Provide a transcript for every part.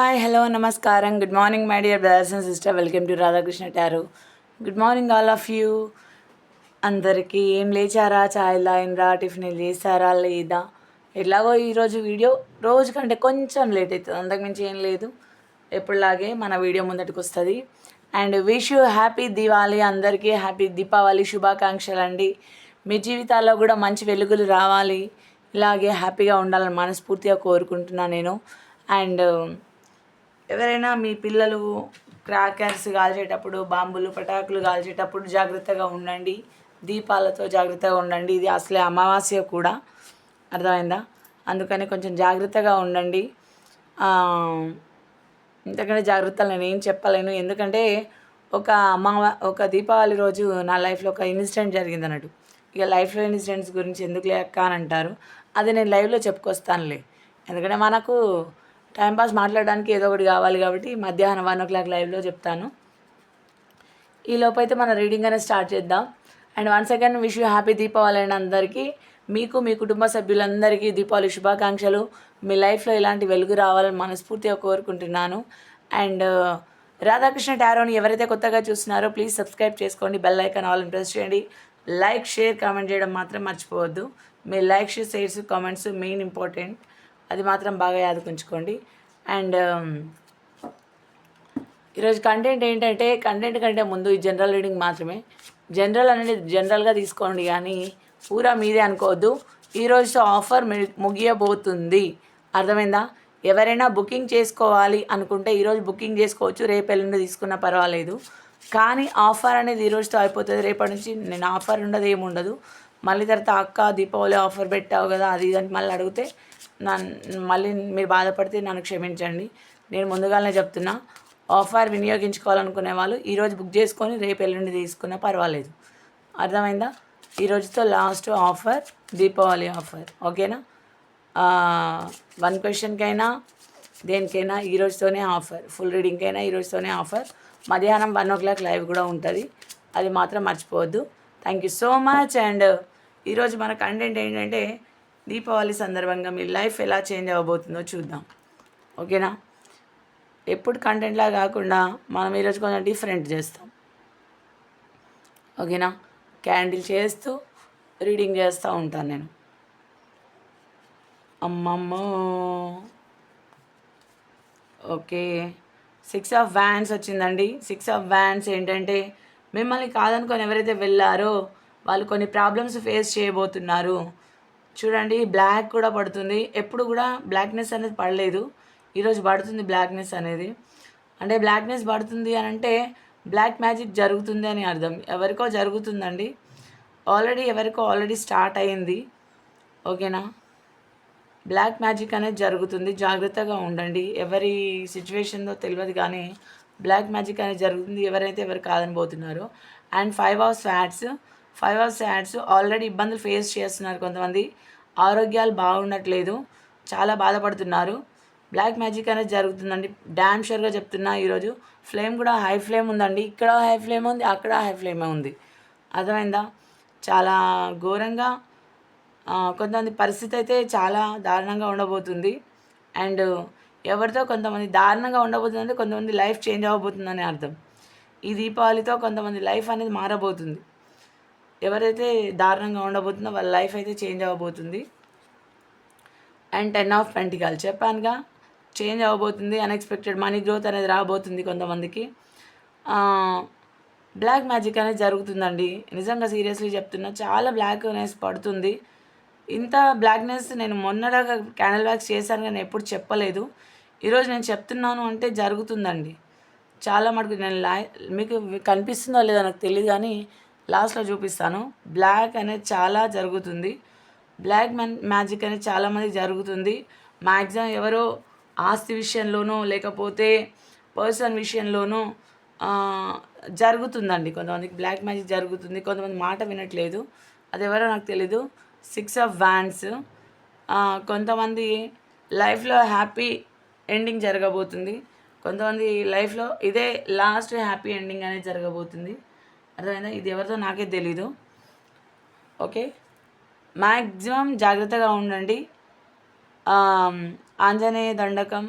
Hi hello నమస్కారం. Good morning my dear brothers and sister welcome to Radhakrishna tarot good morning all of you అందరికీ ఏం లేచారా? చాయ్ లాయినరా tiffin చేశారా? లేదా? ఎట్లాగో ఈరోజు వీడియో రోజు కంటే కొంచెం లేట్ అవుతుంది. అంతకుమించి ఏం లేదు. ఎప్పుడులాగే మన వీడియో ముందటికి వస్తుంది and wish you happy Diwali అందరికీ హ్యాపీ దీపావళి శుభాకాంక్షలు అండి. మీ జీవితాల్లో కూడా మంచి వెలుగులు రావాలి. ఇలాగే హ్యాపీగా ఉండాలని మనస్ఫూర్తిగా కోరుకుంటున్నాను నేను. అండ్ ఎవరైనా మీ పిల్లలు క్రాకర్స్ కాల్చేటప్పుడు బాంబులు పటాకులు కాల్చేటప్పుడు జాగ్రత్తగా ఉండండి. దీపాలతో జాగ్రత్తగా ఉండండి. ఇది అసలే అమావాస్య కూడా. అర్థమైందా? అందుకని కొంచెం జాగ్రత్తగా ఉండండి. ఇంతకంటే జాగ్రత్తలు నేను ఏం చెప్పలేను. ఎందుకంటే ఒక అమావా ఒక దీపావళి రోజు నా లైఫ్లో ఒక ఇన్సిడెంట్ జరిగింది అన్నట్టు ఇక లైఫ్లో ఇన్సిడెంట్స్ గురించి ఎందుకు లేక అని అంటారు. అది నేను లైవ్లో చెప్పుకొస్తానులే. ఎందుకంటే మనకు టైంపాస్ మాట్లాడడానికి ఏదో ఒకటి కావాలి కాబట్టి మధ్యాహ్నం వన్ ఓ క్లాక్ లైవ్లో చెప్తాను. ఈ లోపైతే మన రీడింగ్ అనేది స్టార్ట్ చేద్దాం. And one second wish you happy Deepavali అండి అందరికీ. మీకు మీ కుటుంబ సభ్యులందరికీ దీపావళి శుభాకాంక్షలు. మీ లైఫ్లో ఇలాంటి వెలుగు రావాలని మనస్ఫూర్తిగా కోరుకుంటున్నాను. అండ్ uh, రాధాకృష్ణ టారోని ఎవరైతే కొత్తగా చూస్తున్నారో ప్లీజ్ సబ్స్క్రైబ్ చేసుకోండి. బెల్ ఐకాన్ ఆల్ ప్రెస్ చేయండి. లైక్ షేర్ కామెంట్ చేయడం మాత్రం మర్చిపోవద్దు. మీ like shares comments main important అది మాత్రం బాగా యాదకుంచుకోండి అండ్ um, ఈరోజు కంటెంట్ ఏంటంటే కంటెంట్ కంటే ముందు ఈ జనరల్ రీడింగ్ మాత్రమే. జనరల్ అనేది జనరల్గా తీసుకోండి కానీ పూరా మీదే అనుకోవద్దు. ఈరోజు ఆఫర్ ముగియబోతుంది. అర్థమైందా? ఎవరైనా బుకింగ్ చేసుకోవాలి అనుకుంటే ఈరోజు బుకింగ్ చేసుకోవచ్చు. రేపు ఎల్లుండి తీసుకున్నా పర్వాలేదు. కానీ ఆఫర్ అనేది ఈరోజుతో అయిపోతుంది. రేపటి నుంచి నేను ఆఫర్ ఉండదు ఏముండదు. మళ్ళీ తర్వాత అక్క దీపావళి ఆఫర్ పెట్టావు కదా అది ఇదని మళ్ళీ అడిగితే నన్ను మళ్ళీ మీరు బాధపడితే నన్ను క్షమించండి. నేను ముందుగానే చెప్తున్నా ఆఫర్ వినియోగించుకోవాలనుకునే వాళ్ళు ఈరోజు బుక్ చేసుకొని రేపు ఎల్లుండి తీసుకున్నా పర్వాలేదు. అర్థమైందా? ఈరోజుతో లాస్ట్ ఆఫర్ దీపావళి ఆఫర్. ఓకేనా? వన్ క్వశ్చన్కైనా దేనికైనా ఈరోజుతోనే ఆఫర్. ఫుల్ రీడింగ్కైనా ఈరోజుతోనే ఆఫర్. మధ్యాహ్నం వన్ ఓ క్లాక్ లైవ్ కూడా ఉంటుంది. అది మాత్రం మర్చిపోవద్దు. Thank you so much and ఈరోజు మన కంటెంట్ ఏంటంటే దీపావళి సందర్భంగా మీ లైఫ్ ఎలా చేంజ్ అవ్వబోతుందో చూద్దాం. ఓకేనా ఎప్పుడు కంటెంట్లా కాకుండా మనం ఈరోజు కొంచెం డిఫరెంట్ చేస్తాం. ఓకేనా క్యాండిల్ చేస్తూ రీడింగ్ చేస్తూ ఉంటాను నేను. అమ్మమ్మ! ఓకే సిక్స్ ఆఫ్ వ్యాన్స్ వచ్చిందండి. సిక్స్ ఆఫ్ వ్యాన్స్ ఏంటంటే మిమ్మల్ని కాదనుకొని ఎవరైతే వెళ్ళారో వాళ్ళు కొన్ని ప్రాబ్లమ్స్ ఫేస్ చేయబోతున్నారు. చూడండి బ్లాక్ కూడా పడుతుంది. ఎప్పుడు కూడా బ్లాక్నెస్ అనేది పడలేదు. ఈరోజు పడుతుంది బ్లాక్నెస్ అనేది. అంటే బ్లాక్నెస్ పడుతుంది అని అంటే బ్లాక్ మ్యాజిక్ జరుగుతుంది అని అర్థం. ఎవరికో జరుగుతుందండి. ఆల్రెడీ ఎవరికో ఆల్రెడీ స్టార్ట్ అయింది. ఓకేనా బ్లాక్ మ్యాజిక్ అనేది జరుగుతుంది. జాగ్రత్తగా ఉండండి. ఎవరి సిచ్యువేషన్లో తెలియదు కానీ బ్లాక్ మ్యాజిక్ అనేది జరుగుతుంది. ఎవరైతే ఎవరు కాదని పోతున్నారో. And five hours fats five hours ads already ఇబ్బందులు ఫేస్ చేస్తున్నారు కొంతమంది. ఆరోగ్యాలు బాగుండట్లేదు. చాలా బాధపడుతున్నారు. బ్లాక్ మ్యాజిక్ అనేది జరుగుతుందండి. డ్యామ్ షూర్గా చెప్తున్నా ఈరోజు. ఫ్లేమ్ కూడా హై ఫ్లేమ్ ఉందండి. ఇక్కడ హై ఫ్లేమ్ ఉంది అక్కడ హై ఫ్లేమే ఉంది. అర్థమైందా? చాలా ఘోరంగా కొంతమంది పరిస్థితి అయితే చాలా దారుణంగా ఉండబోతుంది. అండ్ ఎవరితో కొంతమంది దారుణంగా ఉండబోతుందంటే కొంతమంది లైఫ్ చేంజ్ అవ్వబోతుందని అర్థం. ఈ దీపావళితో కొంతమంది లైఫ్ అనేది మారబోతుంది. ఎవరైతే దారుణంగా ఉండబోతుందో వాళ్ళ లైఫ్ అయితే చేంజ్ అవ్వబోతుంది. అండ్ టెన్ ఆఫ్ పెంటికల్ చెప్పానుగా చేంజ్ అవ్వబోతుంది అన్ఎక్స్పెక్టెడ్ మనీ గ్రోత్ అనేది రాబోతుంది కొంతమందికి. బ్లాక్ మ్యాజిక్ అనేది జరుగుతుందండి. నిజంగా సీరియస్లీ చెప్తున్నా చాలా బ్లాక్నెస్ పడుతుంది. ఇంత బ్లాక్నెస్ నేను మొన్నలాగా క్యాండిల్ వ్యాక్స్ చేశాను కానీ ఎప్పుడు చెప్పలేదు. ఈరోజు నేను చెప్తున్నాను అంటే జరుగుతుందండి. చాలా మటుకు నేను లా మీకు కనిపిస్తుందో లేదో నాకు తెలియదు కానీ లాస్ట్లో చూపిస్తాను. బ్లాక్ అనేది చాలా జరుగుతుంది. బ్లాక్ మ్యాన్ మ్యాజిక్ అనేది చాలామంది జరుగుతుంది. మ్యాక్సిమం ఎవరో ఆస్తి విషయంలోనూ లేకపోతే పర్సన్ విషయంలోనూ జరుగుతుందండి. కొంతమందికి బ్లాక్ మ్యాజిక్ జరుగుతుంది. కొంతమంది మాట వినట్లేదు. అది ఎవరో నాకు తెలీదు. సిక్స్ ఆఫ్ వ్యాన్స్ కొంతమంది లైఫ్లో హ్యాపీ ఎండింగ్ జరగబోతుంది. కొంతమంది లైఫ్లో ఇదే లాస్ట్ హ్యాపీ ఎండింగ్ అనేది జరగబోతుంది. అర్థమైందా? ఇది ఎవరితో నాకే తెలీదు. ఓకే? మ్యాక్సిమం జాగ్రత్తగా ఉండండి. ఆంజనేయ దండకం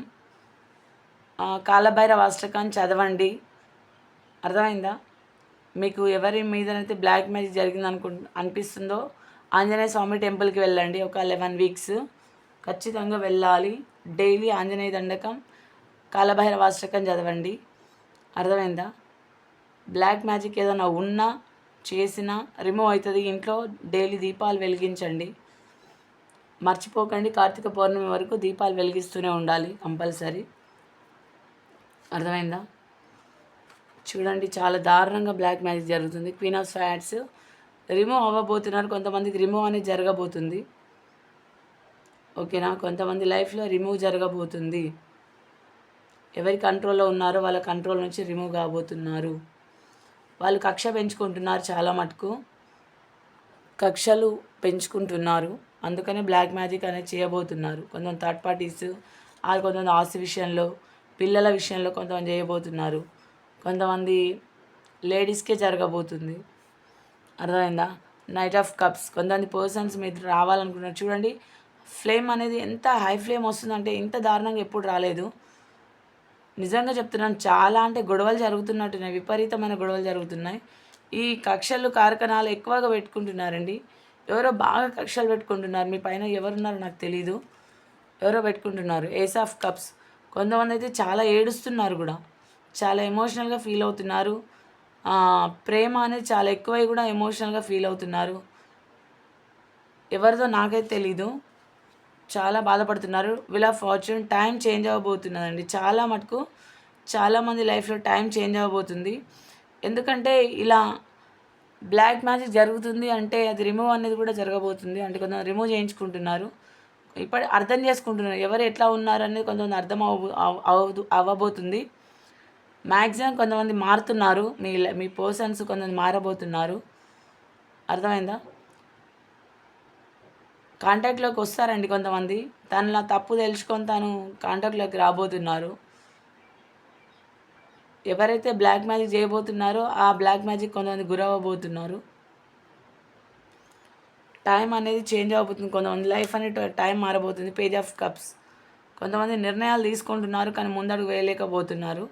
కాలభైరవ అష్టకం చదవండి. అర్థమైందా? మీకు ఎవరి మీదనైతే బ్లాక్ మ్యాజిక్ జరిగింది అనుకు అనిపిస్తుందో ఆంజనేయ స్వామి టెంపుల్కి వెళ్ళండి. ఒక లెవెన్ వీక్స్. ఖచ్చితంగా వెళ్ళాలి. డైలీ ఆంజనేయ దండకం కాలభైరవ అష్టకం చదవండి. అర్థమైందా? బ్లాక్ మ్యాజిక్ ఏదైనా ఉన్నా చేసినా రిమూవ్ అవుతుంది. ఇంట్లో డైలీ దీపాలు వెలిగించండి. మర్చిపోకండి. కార్తీక పౌర్ణమి వరకు దీపాలు వెలిగిస్తూనే ఉండాలి కంపల్సరీ. అర్థమైందా? చూడండి చాలా దారుణంగా బ్లాక్ మ్యాజిక్ జరుగుతుంది. క్వీన్ ఆఫ్ ఫ్యాట్స్ రిమూవ్ అవ్వబోతున్నారు. కొంతమందికి రిమూవ్ అనేది జరగబోతుంది. ఓకేనా? కొంతమంది లైఫ్లో రిమూవ్ జరగబోతుంది. ఎవరి కంట్రోల్లో ఉన్నారో వాళ్ళ కంట్రోల్ నుంచి రిమూవ్ కాబోతున్నారు. వాళ్ళు కక్ష పెంచుకుంటున్నారు చాలా మటుకు. కక్షలు పెంచుకుంటున్నారు. అందుకనే బ్లాక్ మ్యాజిక్ అనేది చేయబోతున్నారు. కొంతమంది థర్డ్ పార్టీస్ ఆ కొంతమంది ఆస్తి విషయంలో పిల్లల విషయంలో కొంతమంది చేయబోతున్నారు. కొంతమంది లేడీస్కే జరగబోతుంది. అర్థమైందా? Knight of cups. కొంతమంది పర్సన్స్ మీరు రావాలనుకున్నారు చూడండి ఫ్లేమ్ అనేది ఎంత హై ఫ్లేమ్ వస్తుందంటే ఇంత దారుణంగా ఎప్పుడు రాలేదు. నిజంగా చెప్తున్నాను చాలా అంటే గొడవలు జరుగుతున్నట్టున్నాయి విపరీతమైన గొడవలు జరుగుతున్నాయి. ఈ కక్షలు కార్ఖానాలు ఎక్కువగా పెట్టుకుంటున్నారండి. ఎవరో బాగా కక్షలు పెట్టుకుంటున్నారు. మీ పైన ఎవరున్నారో నాకు తెలీదు. ఎవరో పెట్టుకుంటున్నారు. Ace of cups. కొంతమంది అయితే చాలా ఏడుస్తున్నారు కూడా. చాలా ఎమోషనల్గా ఫీల్ అవుతున్నారు. ప్రేమ అనేది చాలా ఎక్కువై కూడా ఎమోషనల్గా ఫీల్ అవుతున్నారు. ఎవరిదో నాకైతే తెలీదు. చాలా బాధపడుతున్నారు. వీళ్ళ ఫార్చ్యూన్ టైం చేంజ్ అవ్వబోతున్నదండి. చాలా మటుకు చాలామంది లైఫ్లో టైం చేంజ్ అవ్వబోతుంది. ఎందుకంటే ఇలా బ్లాక్ మ్యాజిక్ జరుగుతుంది అంటే అది రిమూవ్ అనేది కూడా జరగబోతుంది. అంటే కొంతమంది రిమూవ్ చేయించుకుంటున్నారు. ఇప్పుడు అర్థం చేసుకుంటున్నారు. ఎవరు ఎట్లా ఉన్నారు అనేది కొంతమంది అర్థం అవ్వ అవదు అవ్వబోతుంది. మ్యాక్సిమం కొంతమంది మారుతున్నారు. మీ మీ పర్సన్స్ కొంతమంది మారబోతున్నారు. అర్థమైందా? కాంటాక్ట్లోకి వస్తారండి కొంతమంది. తనలా తప్పు తెలుసుకొని తను కాంటాక్ట్లోకి రాబోతున్నారు. ఎవరైతే బ్లాక్ మ్యాజిక్ చేయబోతున్నారో ఆ బ్లాక్ మ్యాజిక్ కొంతమంది గురవ్వబోతున్నారు. టైం అనేది చేంజ్ అవబోతుంది. కొంతమంది లైఫ్ అనే టైం మారబోతుంది. Page of cups. కొంతమంది నిర్ణయాలు తీసుకుంటున్నారు కానీ ముందడుగు వేయలేకపోతున్నారు.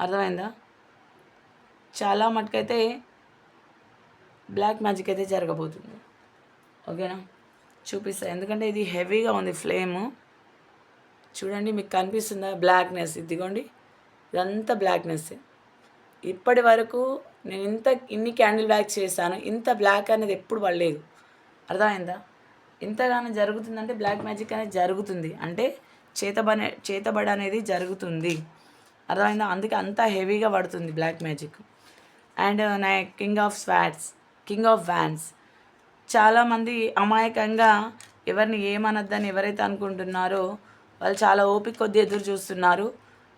అర్థమైందా? చాలా మటుకైతే బ్లాక్ మ్యాజిక్ అయితే జరగబోతుంది. ఓకేనా? చూపిస్తాను ఎందుకంటే ఇది హెవీగా ఉంది ఫ్లేమ్. చూడండి మీకు కనిపిస్తుందా బ్లాక్నెస్? ఇదిగోండి ఇదంతా బ్లాక్నెస్. ఇప్పటి వరకు నేను ఇంత ఇన్ని క్యాండిల్ బ్లాక్స్ చేశాను. ఇంత బ్లాక్ అనేది ఎప్పుడు పడలేదు. అర్థమైందా? ఇంతగానో జరుగుతుందంటే బ్లాక్ మ్యాజిక్ అనేది జరుగుతుంది. అంటే చేతబనే చేతబడ అనేది జరుగుతుంది. అర్థమైందా? అందుకే అంత హెవీగా పడుతుంది బ్లాక్ మ్యాజిక్. అండ్ నా king of swords king of wands. చాలామంది అమాయకంగా ఎవరిని ఏమనద్దని ఎవరైతే అనుకుంటున్నారో వాళ్ళు చాలా ఓపిక కొద్ది ఎదురు చూస్తున్నారు.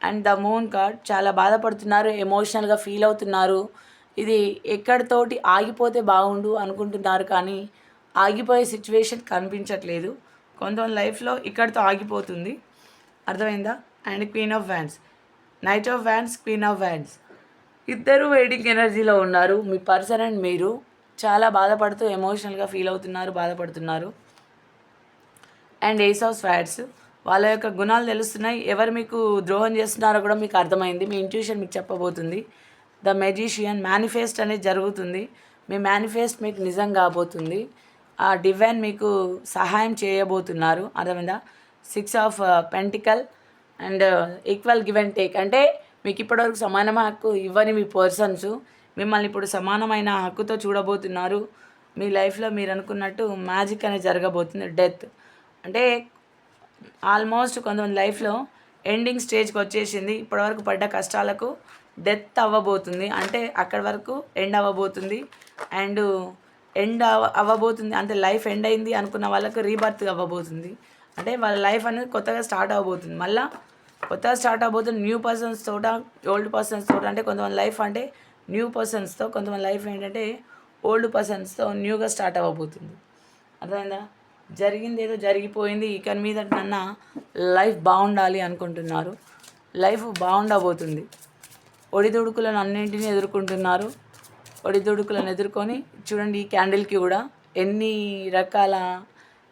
అండ్ ద మూన్ కార్డ్ చాలా బాధపడుతున్నారు ఎమోషనల్గా ఫీల్ అవుతున్నారు. ఇది ఎక్కడితోటి ఆగిపోతే బాగుండు అనుకుంటున్నారు కానీ ఆగిపోయే సిచ్యువేషన్ కనిపించట్లేదు. కొంతమంది లైఫ్లో ఇక్కడితో ఆగిపోతుంది. అర్థమైందా? And queen of wands. Knight of wands queen of wands. ఇద్దరు వెయిటింగ్ ఎనర్జీలో ఉన్నారు మీ పర్సన్ అండ్ మీరు. చాలా బాధపడుతూ ఎమోషనల్గా ఫీల్ అవుతున్నారు బాధపడుతున్నారు. అండ్ ఏస్ ఆఫ్ ఫ్యాట్స్ వాళ్ళ యొక్క గుణాలు తెలుస్తున్నాయి. ఎవరు మీకు ద్రోహం చేస్తున్నారో కూడా మీకు అర్థమైంది. మీ ఇంట్యూషన్ మీకు చెప్పబోతుంది. ద మెజిషియన్ మేనిఫెస్ట్ అనేది జరుగుతుంది. మీ మేనిఫెస్ట్ మీకు నిజం కాబోతుంది. ఆ డివైన్ మీకు సహాయం చేయబోతున్నారు. అర్థమైందా? Six of pentacle and equal give and take అంటే మీకు ఇప్పటివరకు సమానమైన హక్కు ఇవ్వని మీ పర్సన్స్ మిమ్మల్ని ఇప్పుడు సమానమైన హక్కుతో చూడబోతున్నారు. మీ లైఫ్లో మీరు అనుకున్నట్టు మ్యాజిక్ అనేది జరగబోతుంది డెత్. అంటే ఆల్మోస్ట్ కొంతమంది లైఫ్లో ఎండింగ్ స్టేజ్కి వచ్చేసింది. ఇప్పటివరకు పడ్డ కష్టాలకు డెత్ అవ్వబోతుంది. అంటే అక్కడి వరకు ఎండ్ అవ్వబోతుంది. అండ్ ఎండ్ అవ అవ్వబోతుంది. అంటే లైఫ్ ఎండ్ అయింది అనుకున్న వాళ్ళకు రీబర్త్ అవ్వబోతుంది. అంటే వాళ్ళ లైఫ్ అనేది కొత్తగా స్టార్ట్ అవ్వబోతుంది. మళ్ళీ కొత్తగా స్టార్ట్ అవ్వబోతుంది న్యూ పర్సన్స్ తోట ఓల్డ్ పర్సన్స్ తోట అంటే కొంతమంది లైఫ్ అంటే న్యూ పర్సన్స్తో కొంతమంది లైఫ్ ఏంటంటే ఓల్డ్ పర్సన్స్తో న్యూగా స్టార్ట్ అవ్వబోతుంది. అర్థమైందా? జరిగింది ఏదో జరిగిపోయింది ఇక మీద నన్న లైఫ్ బాగుండాలి అనుకుంటున్నారు. లైఫ్ బాగుండబోతుంది. ఒడిదుడుకులను అన్నింటినీ ఎదుర్కొంటున్నారు. ఒడిదుడుకులను ఎదుర్కొని చూడండి ఈ క్యాండిల్కి కూడా ఎన్ని రకాల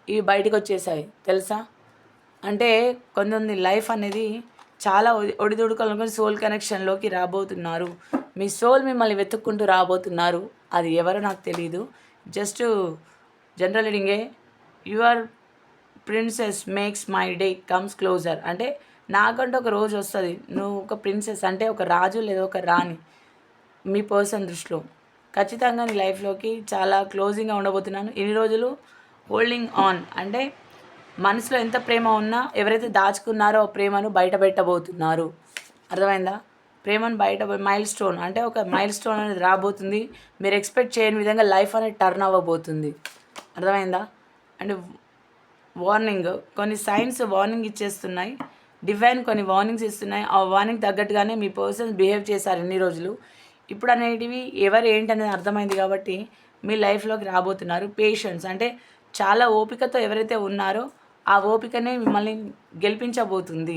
ఇవి బయటకు వచ్చేసాయి తెలుసా? అంటే కొంతమంది లైఫ్ అనేది చాలా ఒడి- ఒడిదుడుకులను సోల్ కనెక్షన్లోకి రాబోతున్నారు. మీ సోల్ మిమ్మల్ని వెతుక్కుంటూ రాబోతున్నారు. అది ఎవరో నాకు తెలియదు just general రీడింగే your princess makes my day comes closer అంటే నాకంటే ఒక రోజు వస్తుంది. నువ్వు ఒక ప్రిన్సెస్ అంటే ఒక రాజు లేదా ఒక రాణి మీ పర్సన్ దృష్టిలో. ఖచ్చితంగా నీ లైఫ్లోకి చాలా క్లోజింగ్గా ఉండబోతున్నాను. ఇన్ని రోజులు హోల్డింగ్ ఆన్ అంటే మనసులో ఎంత ప్రేమ ఉన్నా ఎవరైతే దాచుకున్నారో ఆ ప్రేమను బయట పెట్టబోతున్నారు. అర్థమైందా? ప్రేమను బయట మైల్ స్టోన్ అంటే ఒక మైల్ స్టోన్ అనేది రాబోతుంది. మీరు ఎక్స్పెక్ట్ చేయని విధంగా లైఫ్ అనేది టర్న్ అవ్వబోతుంది. అర్థమైందా? అండ్ వార్నింగ్ కొన్ని సైన్స్ వార్నింగ్ ఇచ్చేస్తున్నాయి. డివైన్ కొన్ని వార్నింగ్స్ ఇస్తున్నాయి. ఆ వార్నింగ్ తగ్గట్టుగానే మీ పర్సన్స్ బిహేవ్ చేశారు ఎన్ని రోజులు. ఇప్పుడు అనేటివి ఎవరు ఏంటి అనేది అర్థమైంది కాబట్టి మీ లైఫ్లోకి రాబోతున్నారు. పేషెన్స్ అంటే చాలా ఓపికతో ఎవరైతే ఉన్నారో ఆ ఓపికనే మిమ్మల్ని గెలిపించబోతుంది.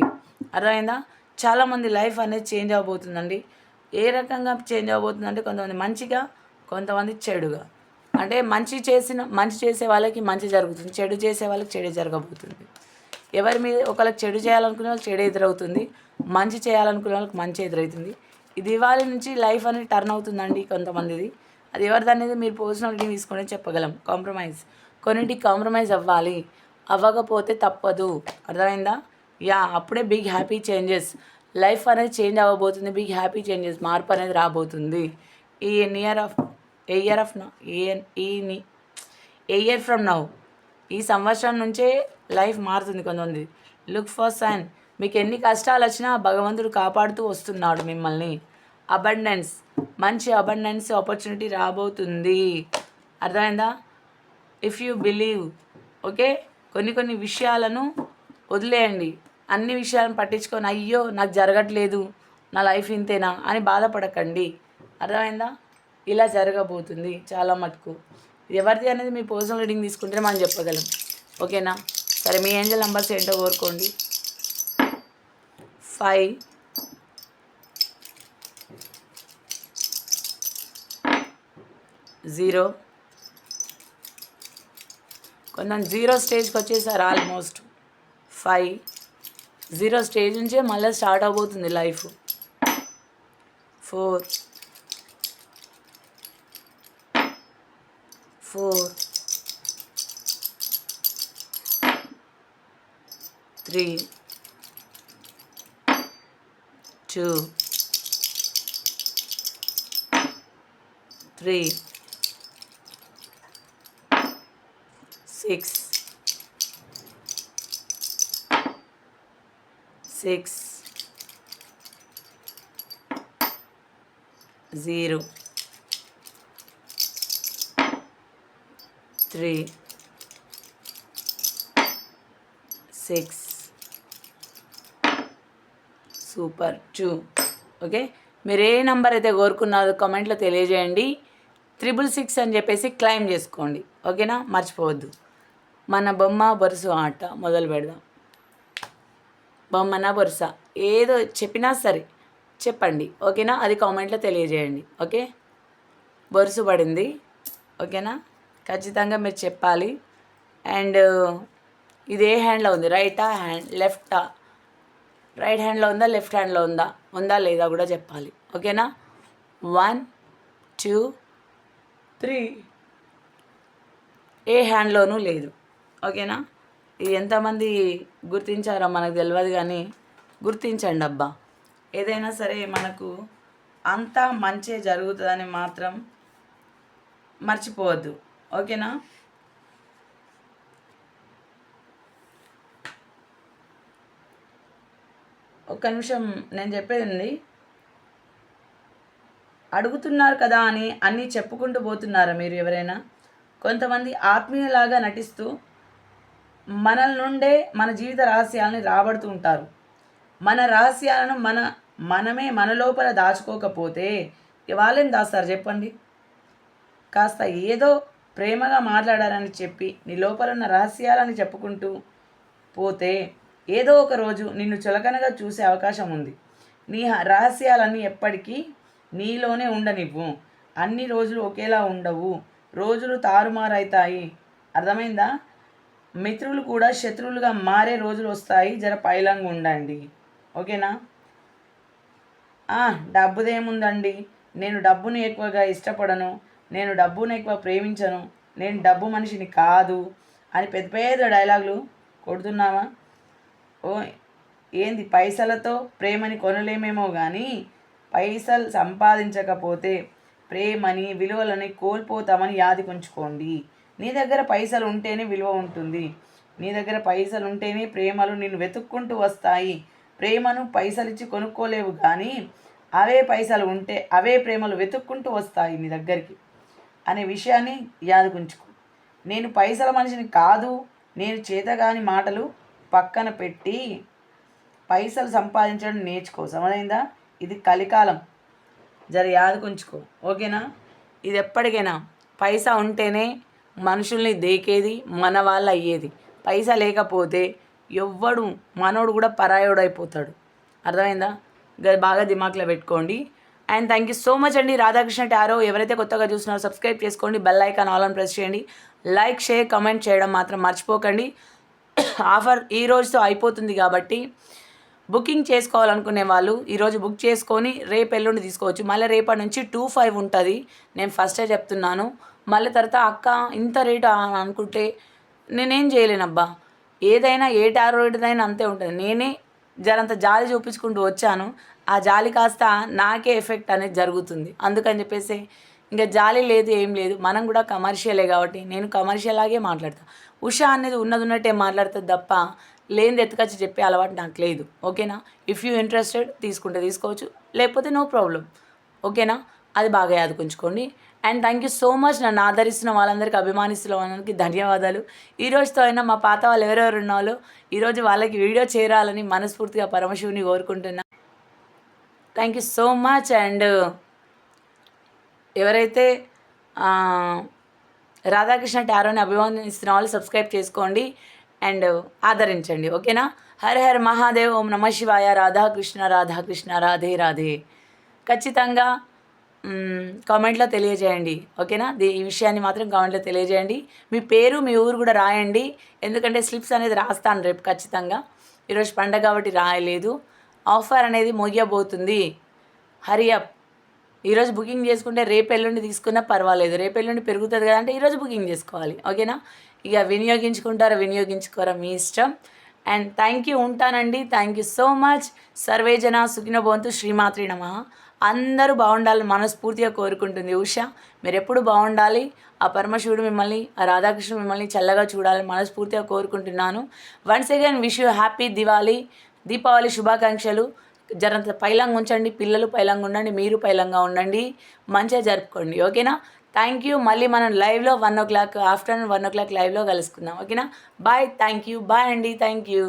అర్థమైందా? చాలామంది లైఫ్ అనేది చేంజ్ అవబోతుందండి. ఏ రకంగా చేంజ్ అవబోతుందంటే అంటే కొంతమంది మంచిగా కొంతమంది చెడుగా. అంటే మంచి చేసిన మంచి చేసే వాళ్ళకి మంచి జరుగుతుంది. చెడు చేసే వాళ్ళకి చెడు జరగబోతుంది. ఎవరి మీద ఒకళ్ళకి చెడు చేయాలనుకునే వాళ్ళకి చెడు ఎదురవుతుంది. మంచి చేయాలనుకునే వాళ్ళకి మంచి ఎదురవుతుంది. ఇది ఇవాళ నుంచి లైఫ్ అనేది టర్న్ అవుతుందండి కొంతమందిది. అది ఎవరిది అనేది మీరు పర్సనాలిటీ తీసుకొని చెప్పగలం. కాంప్రమైజ్ కొన్నింటికి కాంప్రమైజ్ అవ్వాలి. అవ్వకపోతే తప్పదు. అర్థమైందా? యా అప్పుడే బిగ్ హ్యాపీ చేంజెస్ లైఫ్ అనేది చేంజ్ అవ్వబోతుంది బిగ్ హ్యాపీ చేంజెస్ మార్పు అనేది రాబోతుంది. ఈ ఎన్ year of a year of now ఈ ఏ ఇయర్ ఫ్రమ్ నౌ ఈ సంవత్సరం నుంచే లైఫ్ మారుతుంది కొంతమంది. లుక్ ఫర్ సైన్ మీకు ఎన్ని కష్టాలు వచ్చినా భగవంతుడు కాపాడుతూ వస్తున్నాడు మిమ్మల్ని. అబండెన్స్ మంచి అబండెన్స్ ఆపర్చునిటీ రాబోతుంది. అర్థమైందా? ఇఫ్ యూ బిలీవ్ ఓకే కొన్ని కొన్ని విషయాలను వదిలేయండి. అన్ని విషయాలను పట్టించుకొని అయ్యో నాకు జరగట్లేదు నా లైఫ్ ఇంతేనా? అని బాధపడకండి. అర్థమైందా? ఇలా జరగబోతుంది చాలా మటుకు. ఇది ఎవరిది అనేది మీ పర్సనల్ రీడింగ్ తీసుకుంటే మనం చెప్పగలం. ఓకేనా? సరే మీ ఏంజల్ నంబర్స్ ఏంటో కోరుకోండి. ఫైవ్ జీరో కొంచెం జీరో స్టేజ్కి వచ్చేసారు ఆల్మోస్ట్ ఫైవ్ జీరో స్టేజ్ నుంచే మళ్ళీ స్టార్ట్ అవబోతుంది life. Four. Four. Three. Two. Three. Six. Six zero three six super two okay మీరు ఏ నెంబర్ అయితే కోరుకున్నారో కామెంట్లో తెలియజేయండి. త్రిబుల్ సిక్స్ అని చెప్పేసి క్లైమ్ చేసుకోండి. ఓకేనా మర్చిపోవద్దు. మన బొమ్మ బొరుసు ఆట మొదలు పెడదాం. బొమ్మన బొరుస. ఏదో చెప్పినా సరే చెప్పండి. ఓకేనా? అది కామెంట్లో తెలియజేయండి. ఓకే? బొరుసు పడింది. ఓకేనా? ఖచ్చితంగా మీరు చెప్పాలి. అండ్ ఇది ఏ హ్యాండ్లో ఉంది? రైటా హ్యాండ్ లెఫ్టా? రైట్ హ్యాండ్లో ఉందా? లెఫ్ట్ హ్యాండ్లో ఉందా? ఉందా లేదా కూడా చెప్పాలి. ఓకేనా? One two three. ఏ హ్యాండ్లోనూ లేదు. ఓకేనా? ఎంతమంది గుర్తించారో మనకు తెలియదు కానీ గుర్తించండి అబ్బా ఏదైనా సరే మనకు అంతా మంచే జరుగుతుందని మాత్రం మర్చిపోవద్దు. ఓకేనా? ఒక్క నిమిషం నేను చెప్పేది అడుగుతున్నారు కదా అని అన్నీ చెప్పుకుంటూ పోతున్నారా మీరు ఎవరైనా? కొంతమంది ఆత్మీయలాగా నటిస్తూ మనల నుండే మన జీవిత రహస్యాలని రాబడుతూ ఉంటారు. మన రహస్యాలను మన మనమే మన లోపల దాచుకోకపోతే వాళ్ళేం దాస్తారు చెప్పండి? కాస్త ఏదో ప్రేమగా మాట్లాడారని చెప్పి నీ లోపల ఉన్న రహస్యాలని చెప్పుకుంటూ పోతే ఏదో ఒక రోజు నిన్ను చులకనగా చూసే అవకాశం ఉంది. నీ హ- రహస్యాలన్నీ ఎప్పటికీ నీలోనే ఉండనివ్వు. అన్ని రోజులు ఒకేలా ఉండవు. రోజులు తారుమారైతాయి అర్థమైందా? మిత్రులు కూడా శత్రువులుగా మారే రోజులు వస్తాయి. జర పైలంగా ఉండండి. ఓకేనా? డబ్బుదేముందండి? నేను డబ్బును ఎక్కువగా ఇష్టపడను. నేను డబ్బును ఎక్కువ ప్రేమించను. నేను డబ్బు మనిషిని కాదు అని పెద్ద పెద్ద డైలాగులు కొడుతున్నావా? ఓ ఏంది పైసలతో ప్రేమని కొనలేమేమో కానీ పైసలు సంపాదించకపోతే ప్రేమని విలువలని కోల్పోతామని యాది ఉంచుకోండి నీ దగ్గర పైసలు ఉంటేనే విలువ ఉంటుంది. నీ దగ్గర పైసలు ఉంటేనే ప్రేమలు నిన్ను వెతుక్కుంటూ వస్తాయి. ప్రేమను పైసలు ఇచ్చి కొనుక్కోలేవు కానీ అవే పైసలు ఉంటే అవే ప్రేమలు వెతుక్కుంటూ వస్తాయి నీ దగ్గరికి అనే విషయాన్ని యాదగుంచుకో. నేను పైసల మనిషిని కాదు నేను చేతగాని మాటలు పక్కన పెట్టి పైసలు సంపాదించడం నేర్చుకో. సమదైందా ఇది కలికాలం. జర యాదకుంచుకో ఓకేనా? ఇది ఎప్పటికైనా పైసా ఉంటేనే మనుషుల్ని దేకేది? మన వాళ్ళ అయ్యేది పైసా లేకపోతే ఎవ్వడు మనోడు కూడా పరాయోడు అయిపోతాడు అర్థమైందా బాగా దిమాక్లో పెట్టుకోండి. And thank you so much అండి రాధాకృష్ణ టారో. ఎవరైతే కొత్తగా చూస్తున్నారో సబ్స్క్రైబ్ చేసుకోండి. బెల్ ఐకాన్ ఆల్ అని ప్రెస్ చేయండి. లైక్ షేర్ కమెంట్ చేయడం మాత్రం మర్చిపోకండి. ఆఫర్ ఈ రోజుతో అయిపోతుంది కాబట్టి బుకింగ్ చేసుకోవాలనుకునే వాళ్ళు ఈరోజు బుక్ చేసుకొని రేపు ఎల్లుండి తీసుకోవచ్చు. మళ్ళీ రేపటి నుంచి టూ ఫైవ్ ఉంటుంది. నేను ఫస్టే చెప్తున్నాను. మళ్ళీ తర్వాత అక్క ఇంత రేటు అనుకుంటే నేనేం చేయలేనబ్బా. ఏదైనా ఏ టారో రేటుదైనా అంతే ఉంటుంది. నేనే జరంత జాలి చూపించుకుంటూ వచ్చాను. ఆ జాలి కాస్త నాకే ఎఫెక్ట్ అనేది జరుగుతుంది. అందుకని చెప్పేసి ఇంకా జాలి లేదు ఏం లేదు. మనం కూడా కమర్షియలే కాబట్టి నేను కమర్షియల్ లాగే మాట్లాడతా. ఉషా అనేది ఉన్నది ఉన్నట్టే మాట్లాడుతుంది తప్ప లేనిది ఎత్తుకొచ్చి చెప్పే అలవాటు నాకు లేదు. ఓకేనా? ఇఫ్ యూ ఇంట్రెస్టెడ్ తీసుకుంటే తీసుకోవచ్చు. లేకపోతే నో ప్రాబ్లం ఓకేనా? అది బాగా యాదుకుంచుకోండి and thank you so much నన్ను ఆదరిస్తున్న వాళ్ళందరికీ అభిమానిస్తున్న వాళ్ళందరికీ ధన్యవాదాలు. ఈ రోజుతో అయినా మా పాత వాళ్ళు ఎవరెవరు ఉన్నాలో ఈరోజు వాళ్ళకి వీడియో చేరాలని మనస్ఫూర్తిగా పరమశివుని కోరుకుంటున్నా. Thank you so much and ఎవరైతే రాధాకృష్ణ టారోని అభిమానిస్తున్న వాళ్ళు సబ్స్క్రైబ్ చేసుకోండి అండ్ ఆదరించండి. ఓకేనా హర హర్ మహాదేవ్ ఓం నమ శివాయ రాధాకృష్ణ రాధాకృష్ణ రాధే రాధే. ఖచ్చితంగా కామెంట్లో తెలియజేయండి. ఓకేనా? ఈ విషయాన్ని మాత్రం కామెంట్లో తెలియజేయండి. మీ పేరు మీ ఊరు కూడా రాయండి. ఎందుకంటే స్లిప్స్ అనేది రాస్తాను రేపు ఖచ్చితంగా. ఈరోజు పండగ కాబట్టి రాయలేదు. ఆఫర్ అనేది మొయ్యబోతుంది. Hurry up. ఈరోజు బుకింగ్ చేసుకుంటే రేపు ఎల్లుండి తీసుకున్నా పర్వాలేదు. రేపు ఎల్లుండి పెరుగుతుంది కదా అంటే ఈరోజు బుకింగ్ చేసుకోవాలి. ఓకేనా? ఇక వినియోగించుకుంటారా వినియోగించుకోరా మీ ఇష్టం. అండ్ థ్యాంక్ యూ ఉంటానండి. Thank you so much. సర్వేజన సుఖినభవంతు శ్రీమాత్రి నమ. అందరూ బాగుండాలని మనస్ఫూర్తిగా కోరుకుంటుంది ఉష. మీరు ఎప్పుడు బాగుండాలి ఆ పరమశివుడు మిమ్మల్ని ఆ రాధాకృష్ణ మిమ్మల్ని చల్లగా చూడాలని మనస్ఫూర్తిగా కోరుకుంటున్నాను. Once again wish you happy Diwali Deepavali శుభాకాంక్షలు. జరంత పైలంగా ఉంచండి పిల్లలు పైలంగా ఉండండి మీరు పైలంగా ఉండండి. మంచిగా జరుపుకోండి ఓకేనా? థ్యాంక్ యూ మళ్ళీ మనం లైవ్లో one o'clock afternoon one o'clock లైవ్లో కలుసుకుందాం ఓకేనా? బాయ్ థ్యాంక్ యూ బాయ్ అండి థ్యాంక్ యూ